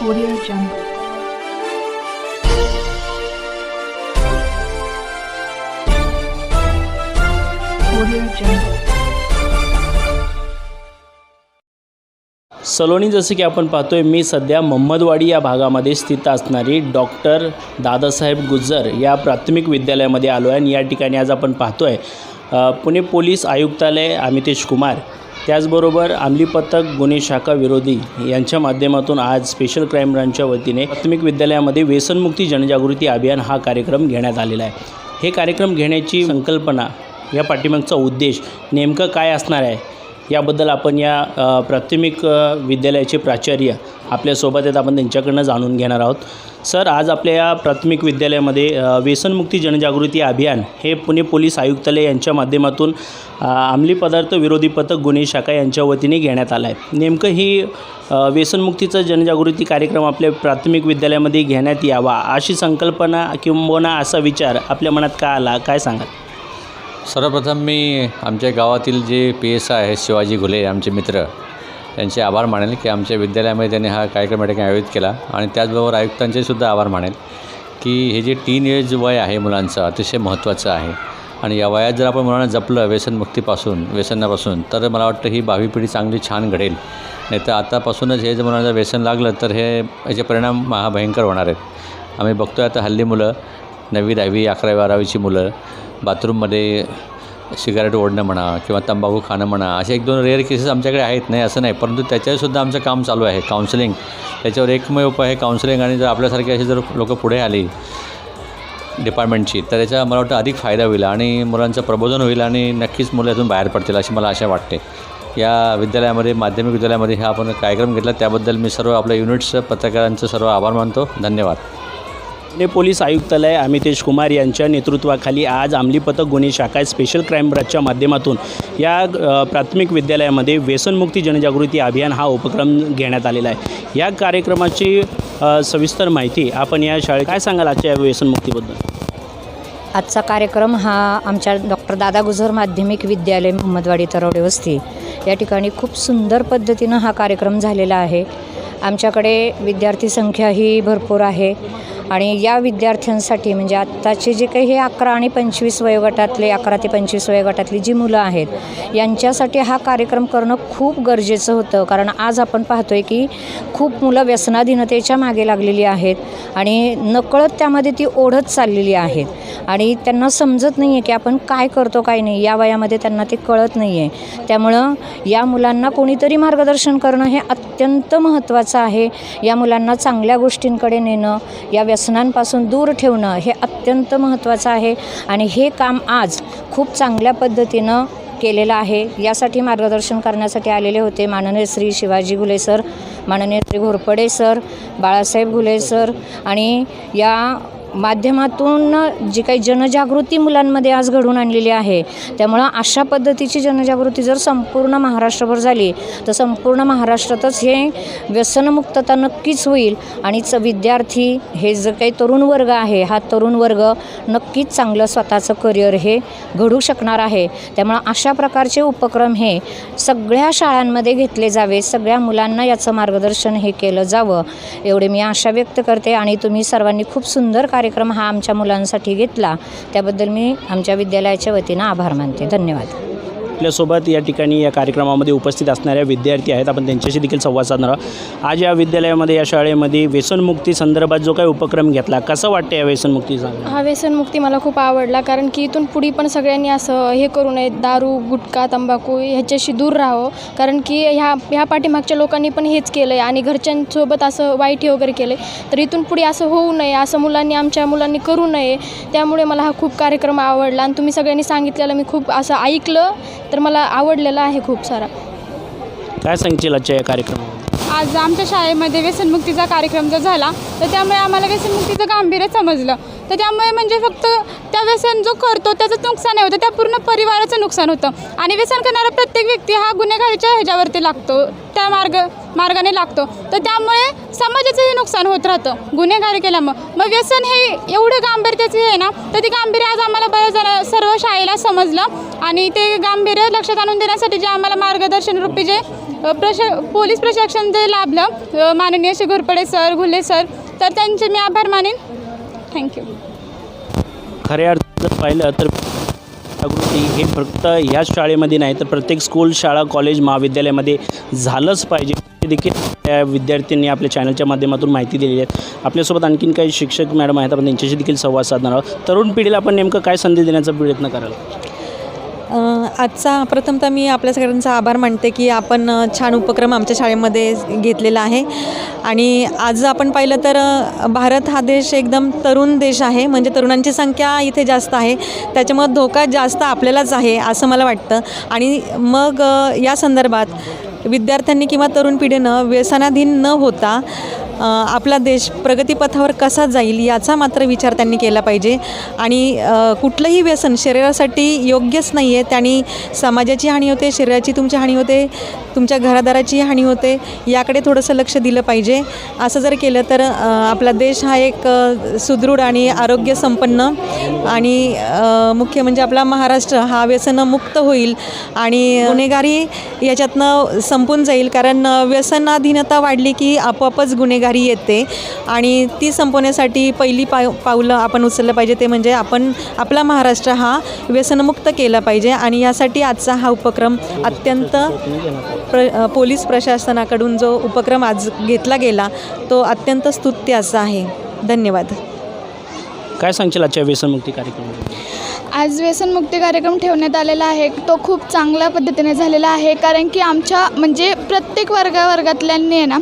Audio Jungle. Saloni जसं की आपण पाहतोय मी सध्या मोहम्मदवाडी या भागामध्ये स्थित असणारी डॉक्टर दादासाहेब गुज्जर या प्राथमिक विद्यालयामध्ये आलो आहे आणि या ठिकाणी आज आपण पाहतोय पुणे पोलीस आयुक्तालय अमितेश कुमार त्याचबरोबर अंमली पथक गुन्हे शाखा विरोधी यांच्या माध्यमातून आज स्पेशल क्राईम ब्रांचच्या वतीने प्राथमिक विद्यालयामध्ये व्यसनमुक्ती जनजागृती अभियान हा कार्यक्रम घेण्यात आलेला आहे. हे कार्यक्रम घेण्याची संकल्पना या पाठीमागचा उद्देश नेमकं काय असणार आहे? याबद्दल आपण या प्राथमिक विद्यालयाचे प्राचार्य आपल्यासोबत आहेत आपण त्यांच्याकडनं जाणून घेणार आहोत. सर आज आपल्या या प्राथमिक विद्यालयामध्ये व्यसनमुक्ती जनजागृती अभियान हे पुणे पोलीस आयुक्तालय यांच्या माध्यमातून अंमली पदार्थ विरोधी पथक गुन्हे शाखा यांच्या वतीने घेण्यात आला आहे नेमकं ही व्यसनमुक्तीचा जनजागृती कार्यक्रम आपल्या प्राथमिक विद्यालयामध्ये घेण्यात यावा अशी संकल्पना किंबोना असा विचार आपल्या मनात का आला? काय सांगाल? सर्वप्रथम मी आमच्या गावातील जे पी एस आय आहेत शिवाजी घुले आमचे मित्र त्यांचे आभार मानेल की आमच्या विद्यालयामध्ये त्यांनी हा कार्यक्रम या ठिकाणी आयोजित केला. आणि त्याचबरोबर आयुक्तांचे सुद्धा आभार मानेल की हे जे टीन एज वय आहे मुलांचं अतिशय महत्त्वाचं आहे. आणि या वयात जर आपण मुलांना जपलं व्यसनमुक्तीपासून व्यसनापासून तर मला वाटतं ही भावी पिढी चांगली छान घडेल. नाही तर आतापासूनच हे जर मुलांना जर व्यसन लागलं तर हे याचे परिणाम महाभयंकर होणार आहेत. आम्ही बघतो आता हल्ली मुलं नववी दहावी अकरावी बारावीची मुलं बाथरूममध्ये सिगारेट ओढणं म्हणा किंवा तंबाखू खाणं म्हणा असे एक दोन रेअर केसेस आमच्याकडे आहेत नाही असं नाही. परंतु त्याच्यावरसुद्धा आमचं काम चालू आहे काउन्सिलिंग त्याच्यावर एकमेव उपाय आहे काउन्सिलिंग आणि जर आपल्यासारखे असे जर लोक पुढे आली डिपार्टमेंटची तर त्याचा मला वाटतं अधिक फायदा होईल आणि मुलांचं प्रबोधन होईल आणि नक्कीच मुलं यातून बाहेर पडतील अशी मला आशा वाटते. या विद्यालयामध्ये माध्यमिक विद्यालयामध्ये हा आपण कार्यक्रम घेतला त्याबद्दल मी सर्व आपल्या युनिट्स पत्रकारांचं सर्व आभार मानतो. धन्यवाद. पुणे पोलीस आयुक्तालय अमितेश कुमार यांच्या नेतृत्वाखाली आज अंमली पथक गुन्हे शाखा स्पेशल क्राईम ब्रांचच्या माध्यमातून या प्राथमिक विद्यालयामध्ये व्यसनमुक्ती जनजागृती अभियान हा उपक्रम घेण्यात आलेला आहे. या कार्यक्रमाची सविस्तर माहिती आपण या शाळेत काय सांगाल आजच्या व्यसनमुक्तीबद्दल? आजचा कार्यक्रम हा आमच्या डॉक्टर दादा गुजर माध्यमिक विद्यालय मोहम्मदवाडी तरवडे वस्ती या ठिकाणी खूप सुंदर पद्धतीनं हा कार्यक्रम झालेला आहे. आमच्याकडे विद्यार्थी संख्या ही भरपूर आहे. आणि या विद्यार्थ्यांसाठी म्हणजे आत्ताचे जे काही हे अकरा आणि पंचवीस वयोगटातले अकरा ते पंचवीस वयोगटातली जी मुलं आहेत यांच्यासाठी हा कार्यक्रम करणं खूप गरजेचं होतं. कारण आज आपण पाहतो आहे की खूप मुलं व्यसनाधीनतेच्या मागे लागलेली आहेत आणि नकळत त्यामध्ये ती ओढत चाललेली आहेत. आणि त्यांना समजत नाही आहे की आपण काय करतो काय नाही. या वयामध्ये त्यांना ते कळत नाही आहे त्यामुळं या मुलांना कोणीतरी मार्गदर्शन करणं हे अत्यंत महत्त्वाचं आहे. या मुलांना चांगल्या गोष्टींकडे नेणं या व्यस व्यसनांपासून दूर ठेवणं हे अत्यंत महत्त्वाचं आहे आणि हे काम आज खूप चांगल्या पद्धतीनं केलेलं आहे. यासाठी मार्गदर्शन करण्यासाठी आलेले होते माननीय श्री शिवाजी घुले सर माननीय श्री घोरपडे सर बाळासाहेब घुले सर आणि या माध्यमातून जी काही जनजागृती मुलांमध्ये आज घडवून आणलेली आहे त्यामुळं अशा पद्धतीची जनजागृती जर संपूर्ण महाराष्ट्रभर झाली तर संपूर्ण महाराष्ट्रातच हे व्यसनमुक्तता नक्कीच होईल आणि च विद्यार्थी हे जे काही तरुण वर्ग आहे हा तरुण वर्ग नक्कीच चांगलं स्वतःचं करिअर हे घडू शकणार आहे. त्यामुळं अशा प्रकारचे उपक्रम हे सगळ्या शाळांमध्ये घेतले जावे सगळ्या मुलांना याचं मार्गदर्शन हे केलं जावं एवढे मी आशा व्यक्त करते आणि तुम्ही सर्वांनी खूप सुंदर कार्यक्रम हा आमच्या मुलांसाठी घेतला. त्याबद्दल मी आमच्या विद्यालयाच्या वतीनं आभार मानते. धन्यवाद. आपल्यासोबत या ठिकाणी या कार्यक्रमामध्ये उपस्थित असणाऱ्या विद्यार्थी आहेत. आपण त्यांच्याशी देखील संवाद साधणार आहोत. आज या विद्यालयामध्ये या शाळेमध्ये व्यसनमुक्ती संदर्भात जो काही उपक्रम घेतला कसं वाटतं या व्यसनमुक्तीचा हा व्यसनमुक्ती मला खूप आवडला कारण की इथून पुढे पण सगळ्यांनी असं हे करू नये दारू गुटखा तंबाखू ह्याच्याशी दूर राहावं. कारण की ह्या ह्या पाठीमागच्या लोकांनी पण हेच केलं आहे आणि घरच्यांसोबत असं वाईट हे वगैरे केलं आहे तर इथून पुढे असं होऊ नये असं मुलांनी आमच्या मुलांनी करू नये. त्यामुळे मला हा खूप कार्यक्रम आवडला आणि तुम्ही सगळ्यांनी सांगितलेलं मी खूप असं ऐकलं तर मला आवडलेलं आहे खूप सारा. काय सांगशील आजच्या या कार्यक्रमामध्ये? आज आमच्या शाळेमध्ये व्यसनमुक्तीचा कार्यक्रम जर झाला तर त्यामुळे आम्हाला व्यसनमुक्तीचं गांभीर्य समजलं. तर त्यामुळे म्हणजे फक्त त्या व्यसन जो करतो त्याचं नुकसान होतं त्या पूर्ण परिवाराचं नुकसान होतं. आणि व्यसन करणारा प्रत्येक व्यक्ती हा गुन्हेगारीच्या ह्याच्यावरती लागतो. त्या मार्ग मार्गाने लागतो. तर त्यामुळे समाजाचंही नुकसान होत राहतं गुन्हेगारी केल्यामुळं. मग व्यसन हे एवढं गांभीर्याचं हे आहे ना तर ते गांभीर्य आज आम्हाला बऱ्याच जण सर्व शाळेला समजलं. आणि ते गांभीर्य लक्षात आणून देण्यासाठी जे आम्हाला मार्गदर्शन रूपी जे प्रश पोलीस प्रशासन जे लाभलं माननीय श्री घोरपडे सर घुले सर तर त्यांचे मी आभार मानेन. थँक्यू खऱ्या अर्थानं पाहिलं तर जागृती हे फक्त ह्याच शाळेमध्ये नाही तर प्रत्येक स्कूल शाळा कॉलेज महाविद्यालयामध्ये झालंच पाहिजे. हे देखील त्या विद्यार्थ्यांनी आपल्या चॅनलच्या माध्यमातून माहिती दिलेली आहे. आपल्यासोबत आणखीन काही शिक्षक मॅडम आहेत आपण त्यांच्याशी देखील संवाद साधणार आहोत. तरुण पिढीला आपण नेमकं काय संधी देण्याचा प्रयत्न कराल? आजचा प्रथमतः मी आपल्या सगळ्यांचा आभार मानते की आपण छान उपक्रम आमच्या शाळेमध्ये घेतलेला आहे. आणि आज आपण पाहिलं तर भारत हा देश एकदम तरुण देश आहे. म्हणजे तरुणांची संख्या इथे जास्त आहे. त्याच्यामुळं धोका जास्त आपल्यालाच आहे असं मला वाटतं. आणि मग या संदर्भात विद्यार्थ्यांनी किंवा तरुण पिढीनं व्यसनाधीन न होता आपला देश प्रगतीपथावर कसा जाईल याचा मात्र विचार त्यांनी केला पाहिजे. आणि कुठलंही व्यसन शरीरासाठी योग्यच नाही आहे त्यांनी समाजाची हानी होते शरीराची तुमची हानी होते तुमच्या घरादाराची हानी होते याकडे थोडंसं लक्ष दिलं पाहिजे. असं जर केलं तर आपला देश हा एक सुदृढ आणि आरोग्यसंपन्न आणि मुख्य म्हणजे आपला महाराष्ट्र हा व्यसनमुक्त होईल आणि गुन्हेगारी याच्यातनं संपून जाईल. कारण व्यसनाधीनता वाढली की आपोआपच गुन्हेगारी येते. आणि ती संपवण्यासाठी पहिली पाय पावलं आपण उचललं पाहिजे ते म्हणजे आपण आपला महाराष्ट्र हा व्यसनमुक्त केला पाहिजे. आणि यासाठी आजचा हा उपक्रम अत्यंत प्र पोलीस प्रशासनाकडून जो उपक्रम आज घेतला गेला तो अत्यंत स्तुत्य असा आहे. धन्यवाद. काय सांगशील आजच्या व्यसनमुक्ती कार्यक्रम आज व्यसनमुक्ती कार्यक्रम ठेवण्यात आलेला आहे. तो खूप चांगल्या पद्धतीने झालेला आहे. कारण की आमच्या म्हणजे प्रत्येक वर्गा वर्गातल्यांनी आहे ना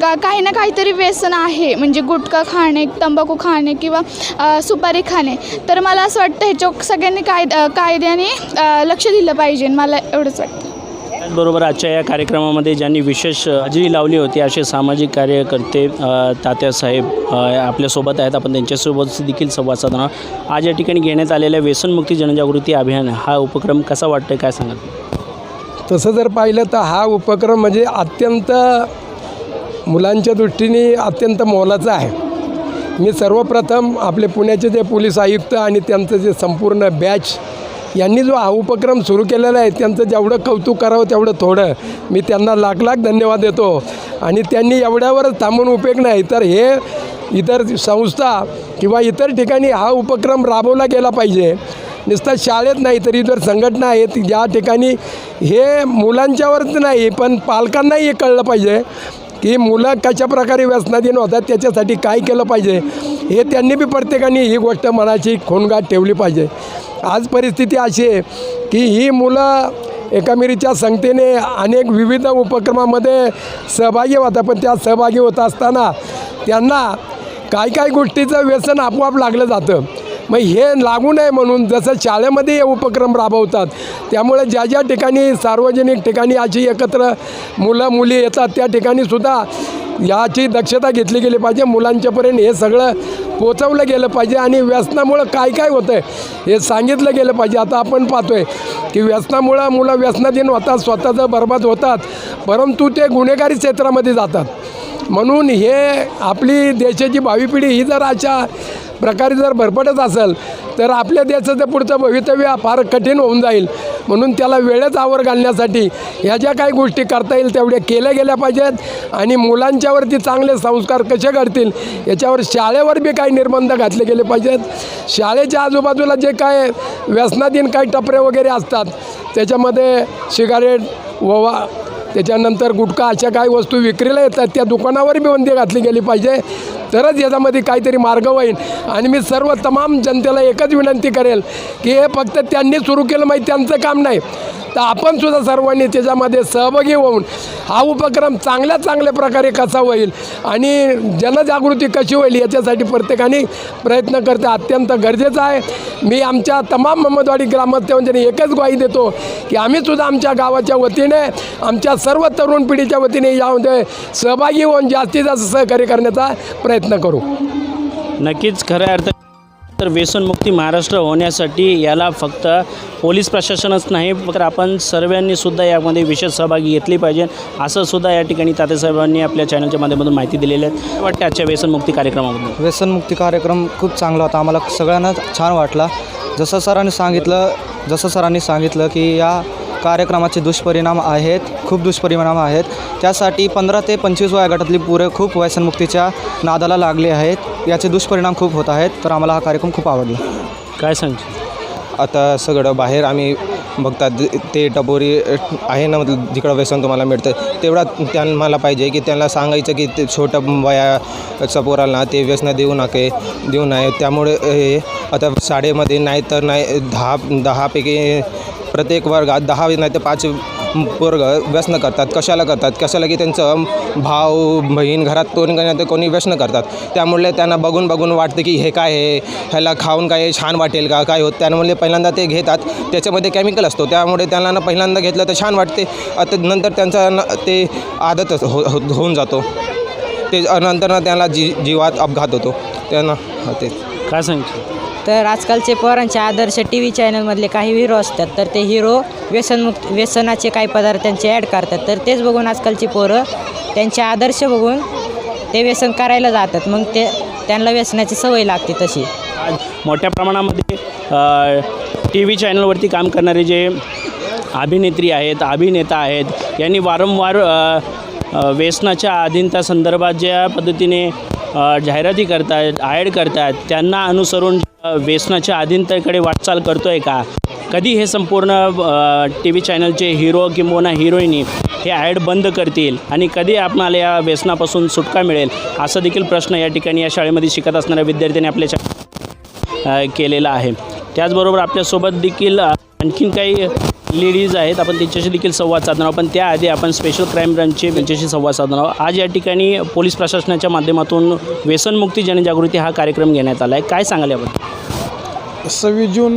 का काही ना काहीतरी व्यसन आहे. म्हणजे गुटखा खाणे तंबाखू खाणे किंवा सुपारी खाणे. तर मला असं वाटतं ह्याच्या सगळ्यांनी कायद कायद्याने लक्ष दिलं पाहिजे. मला एवढंच वाटतं. त्याचबरोबर आजच्या या कार्यक्रमामध्ये ज्यांनी विशेष हजेरी लावली होती असे सामाजिक कार्यकर्ते तात्यासाहेब आपल्यासोबत आहेत. आपण त्यांच्यासोबत देखील संवाद साधणार आज या ठिकाणी घेण्यात आलेल्या व्यसनमुक्ती जनजागृती अभियान हा उपक्रम कसा वाटतोय काय सांगाल? तसं जर पाहिलं तर हा उपक्रम म्हणजे अत्यंत मुलांच्या दृष्टीने अत्यंत मोलाचा आहे. मी सर्वप्रथम आपले पुण्याचे जे पोलीस आयुक्त आणि त्यांचं जे संपूर्ण बॅच यांनी जो हा उपक्रम सुरू केलेला आहे त्यांचं जेवढं कौतुक करावं तेवढं थोडं. मी त्यांना लाख लाख धन्यवाद देतो. आणि त्यांनी एवढ्यावरच थांबून उपयोग नाही तर हे इतर संस्था किंवा इतर ठिकाणी हा उपक्रम राबवला गेला पाहिजे. नुसतं शाळेत नाही तर इतर संघटना आहेत ज्या ठिकाणी हे मुलांच्यावरच नाही पण पालकांनाही हे कळलं पाहिजे की मुलं कशा प्रकारे व्यसनाधीन होतात त्याच्यासाठी काय केलं पाहिजे. हे त्यांनी बी प्रत्येकाने ही गोष्ट मनाची खोनगाट ठेवली पाहिजे. आज परिस्थिती अशी आहे की ही मुलं एकामेरीच्या संगतीने अनेक विविध उपक्रमामध्ये सहभागी होतात पण त्या सहभागी होत असताना त्यांना काय काय गोष्टीचं व्यसन आपोआप लागलं जातं. मग हे लागू नये म्हणून जसं शाळेमध्ये हे उपक्रम राबवतात त्यामुळे ज्या ज्या ठिकाणी सार्वजनिक ठिकाणी अशी एकत्र मुलं मुली येतात त्या ठिकाणी सुद्धा याची दक्षता घेतली गेली पाहिजे. मुलांच्यापर्यंत हे सगळं पोचवलं गेलं पाहिजे आणि व्यसनामुळं काय काय होतं आहे हे सांगितलं गेलं पाहिजे. आता आपण पाहतो आहे की व्यसनामुळं मुलं व्यसनाधीन होतात स्वतःचं बरबाद होतात परंतु ते गुन्हेगारी क्षेत्रामध्ये जातात. म्हणून हे आपली देशाची भावी पिढी ही जर अशा प्रकारे जर भरपटत असेल तर आपल्या देशाचं पुढचं भवितव्य फार कठीण होऊन जाईल. म्हणून त्याला वेळेत आवर घालण्यासाठी ह्या ज्या काही गोष्टी करता येईल तेवढ्या केल्या गेल्या पाहिजेत. आणि मुलांच्यावरती चांगले संस्कार कसे घडतील याच्यावर शाळेवर बी काही निर्बंध घातले गेले पाहिजेत. शाळेच्या आजूबाजूला जे काय व्यसनाधीन काही टपरे वगैरे असतात त्याच्यामध्ये सिगारेट ववा त्याच्यानंतर गुटखा अशा काही वस्तू विक्रीला येतात त्या दुकानावर बी बंदी घातली गेली पाहिजे. तरच याच्यामध्ये काहीतरी मार्ग होईल आणि मी सर्व तमाम जनतेला एकच विनंती करेल की हे फक्त त्यांनी सुरू केलं माहीत त्यांचं काम नाही. तर आपण सुद्धा सर्वांनी त्याच्यामध्ये सहभागी होऊन हा उपक्रम चांगल्या चांगल्या प्रकारे कसा होईल आणि जनजागृती कशी होईल याच्यासाठी प्रत्येकाने प्रयत्न करते. अत्यंत गरजेचं आहे. मी आमच्या तमाम महम्मदवाडी ग्रामस्थांनी एकच ग्वाही देतो की आम्ही सुद्धा आमच्या गावाच्या वतीने आमच्या सर्व तरुण पिढीच्या वतीने यामध्ये सहभागी होऊन जास्तीत जास्त सहकार्य करण्याचा प्रयत्न करू. नक्कीच खऱ्या अर्थ तर व्यसनमुक्ती महाराष्ट्र होण्यासाठी याला फक्त पोलीस प्रशासनच नाही तर आपण सर्वांनीसुद्धा यामध्ये विशेष सहभागी घेतली पाहिजे असं सुद्धा या ठिकाणी तातेसाहेबांनी आपल्या चॅनलच्या माध्यमातून माहिती दिलेली आहे. वाटते आजच्या व्यसनमुक्ती कार्यक्रमाबद्दल? व्यसनमुक्ती कार्यक्रम खूप चांगला होता. आम्हाला सगळ्यांना छान वाटला. जसं सरांनी सांगितलं जसं सरांनी सांगितलं की या कार्यक्रमाचे दुष्परिणाम आहेत खूप दुष्परिणाम आहेत. त्यासाठी पंधरा ते पंचवीस वयोगटातली पोरं खूप व्यसनमुक्तीच्या नादाला लागले आहेत. याचे दुष्परिणाम खूप होत आहेत तर आम्हाला हा कार्यक्रम खूप आवडला. काय सांगशील? आता सगळं बाहेर आम्ही बघतात ते टपोरी आहे ना मतलब जिकडं व्यसन तुम्हाला मिळतं तेवढा त्यांना पाहिजे की त्यांना सांगायचं की ते छोटं वयाचं पोराला ते व्यसन देऊ नके देऊ नये. त्यामुळे हे आता शाळेमध्ये नाही तर नाही दहा दहापैकी प्रत्येक वर्गात दहा नाही तर पाच पोरग व्यसन करतात. कशाला करतात? कशाला की त्यांचं भाऊ बहीण घरात कोणी काही नाही तर कोणी व्यसन करतात. त्यामुळे त्यांना बघून बघून वाटतं की हे काय आहे? ह्याला खाऊन काय छान वाटेल का? काय होत? त्यामुळे पहिल्यांदा ते घेतात. त्याच्यामध्ये केमिकल असतो. त्यामुळे त्यांना ना पहिल्यांदा घेतलं तर छान वाटते. आता नंतर त्यांचा न ते आदतच हो हो- होऊन जातो. ते नंतर ना त्याला जी जीवात अपघात होतो. त्यांना ते काय सांगितलं तर आजकालचे पोरांचे आदर्श टी व्ही चॅनलमधले काही हिरो असतात तर ते हिरो व्यसनमुक्त व्यसनाचे काही पदार्थांचे ॲड करतात. तर तेच बघून आजकालची पोरं त्यांचे आदर्श बघून ते व्यसन करायला जातात. मग ते त्यांना व्यसनाची सवय लागते तशी. आज मोठ्या प्रमाणामध्ये टी व्ही चॅनलवरती काम करणारे जे अभिनेत्री आहेत अभिनेता आहेत यांनी वारंवार व्यसनाच्या अधीनता संदर्भात ज्या पद्धतीने जाहिराती करतात ॲड करतात त्यांना अनुसरून व्यसनाच्या आधीनतेकडे वाटचाल करतो आहे का? कधी हे संपूर्ण टी व्ही चॅनलचे हिरो किंबहुना हिरोईनी हे ॲड बंद करतील? आणि कधी आपणाला या व्यसनापासून सुटका मिळेल? असा देखील प्रश्न या ठिकाणी या शाळेमध्ये शिकत असणाऱ्या विद्यार्थ्यांनी आपल्या शा- केलेला आहे. त्याचबरोबर आपल्यासोबत देखील आणखीन काही लेडीज आहेत आपण त्यांच्याशी देखील संवाद साधणार आहोत. पण त्याआधी आपण स्पेशल क्राईम ब्रांचचे त्यांच्याशी संवाद साधणार आहोत. आज या ठिकाणी पोलीस प्रशासनाच्या माध्यमातून व्यसनमुक्ती जनजागृती हा कार्यक्रम घेण्यात आला आहे काय सांगाल आपण सव्वीस जून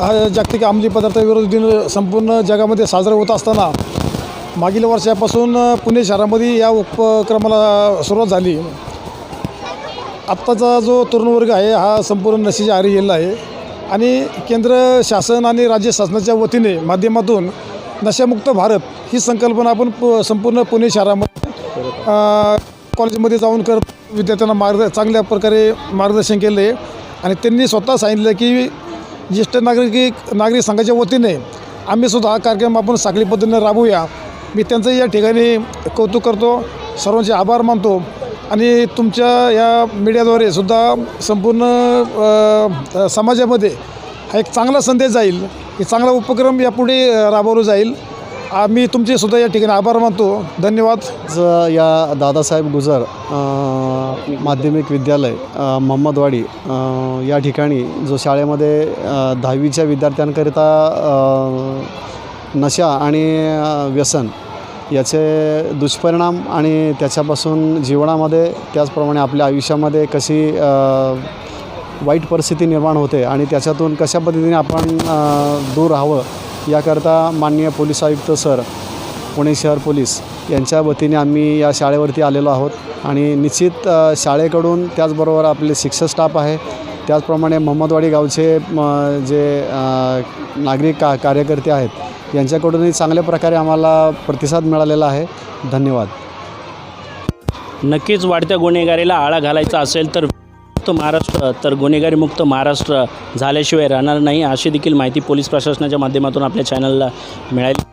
हा जागतिक आमली पदार्थ विरोधी दिन संपूर्ण जगामध्ये साजरा होत असताना मागील वर्षापासून पुणे शहरामध्ये या उपक्रमाला सुरुवात झाली. आत्ताचा जो तरुण वर्ग आहे हा संपूर्ण नशेच्या आरी गेलेला आहे. आणि केंद्र शासन आणि राज्य शासनाच्या वतीने माध्यमातून नशामुक्त भारत ही संकल्पना आपण प संपूर्ण पुणे शहरामध्ये कॉलेजमध्ये जाऊन करत विद्यार्थ्यांना मार्ग चांगल्या प्रकारे मार्गदर्शन केले. आणि त्यांनी स्वतः सांगितलं की ज्येष्ठ नागरिक नागरिक संघाच्या वतीने आम्हीसुद्धा हा कार्यक्रम आपण साखळी पद्धतीने राबवूया. मी त्यांचं या ठिकाणी कौतुक करतो. सर्वांचे आभार मानतो. आणि तुमच्या या मीडियाद्वारे सुद्धा संपूर्ण समाजामध्ये हा एक चांगला संदेश जाईल. की चांगला उपक्रम यापुढे राबवला जाईल. आम्ही तुमचे सुद्धा या ठिकाणी आभार मानतो. धन्यवाद. या दादासाहेब गुजर माध्यमिक विद्यालय महम्मदवाडी मोहम्मदवाडी या ठिकाणी जो शाळेमध्ये दहावीच्या विद्यार्थ्यांकरिता नशा आणि व्यसन याचे दुष्परिणाम आणि त्याच्यापासून जीवनामध्ये त्याचप्रमाणे आपल्या आयुष्यामध्ये कशी वाईट परिस्थिती निर्माण होते आणि त्याच्यातून कशा पद्धतीने आपण दूर राहावं याकरता माननीय पोलीस आयुक्त सर पुणे शहर पोलीस यांच्या वतीने आम्ही या शाळेवरती आलेलो आहोत आणि निश्चित शाळेकडून त्याचबरोबर आपले शिक्षक स्टाफ आहे. त्याचप्रमाणे मोहम्मदवाडी गावचे जे नागरिक का कार्यकर्ते आहेत यांच्याकडूनही चांगल्या प्रकारे आम्हाला प्रतिसाद मिळालेला आहे. धन्यवाद. नक्कीच वाढत्या गुन्हेगारीला आळा घालायचा असेल तर मुक्त महाराष्ट्र तर गुन्हेगारी मुक्त महाराष्ट्र झाल्याशिवाय राहणार नाही अशी देखील माहिती पोलीस प्रशासनाच्या माध्यमातून आपल्या चॅनलला मिळाली.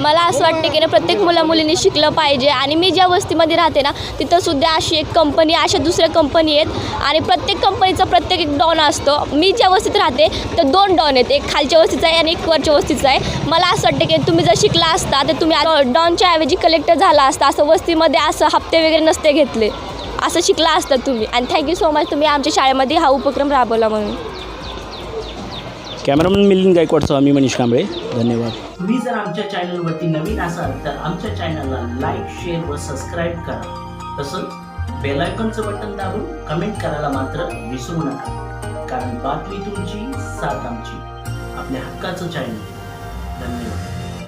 मला असं वाटतं की ना प्रत्येक मुला मुलींनी शिकलं पाहिजे. आणि मी ज्या वस्तीमध्ये राहते ना तिथंसुद्धा अशी एक कंपनी अशा दुसऱ्या कंपनी आहेत. आणि प्रत्येक कंपनीचा प्रत्येक एक डॉन असतो. मी ज्या वस्तीत राहते तर दोन डॉन आहेत. एक खालच्या वस्तीचा आहे आणि एक वरच्या वस्तीचा आहे. मला असं वाटतं की तुम्ही जर शिकला असता तर तुम्ही डॉनच्या ऐवजी कलेक्टर झाला असता. असं वस्तीमध्ये असं हप्ते वगैरे नसते घेतले. असं शिकला असता तुम्ही. आणि थँक्यू सो मच तुम्ही आमच्या शाळेमध्ये हा उपक्रम राबवला म्हणून. कॅमेरामन मिलिंद गायकवाडसह मी मनीष कांबळे. धन्यवाद. तुम्ही जर आमच्या चॅनलवरती नवीन असाल तर आमच्या चॅनलला लाईक शेअर व सबस्क्राईब करा. तसंच बेलायकॉनचं बटन दाबून कमेंट करायला मात्र विसरू नका. कारण बातमी तुमची साथ आमची. आपल्या हक्काचं चॅनल. धन्यवाद.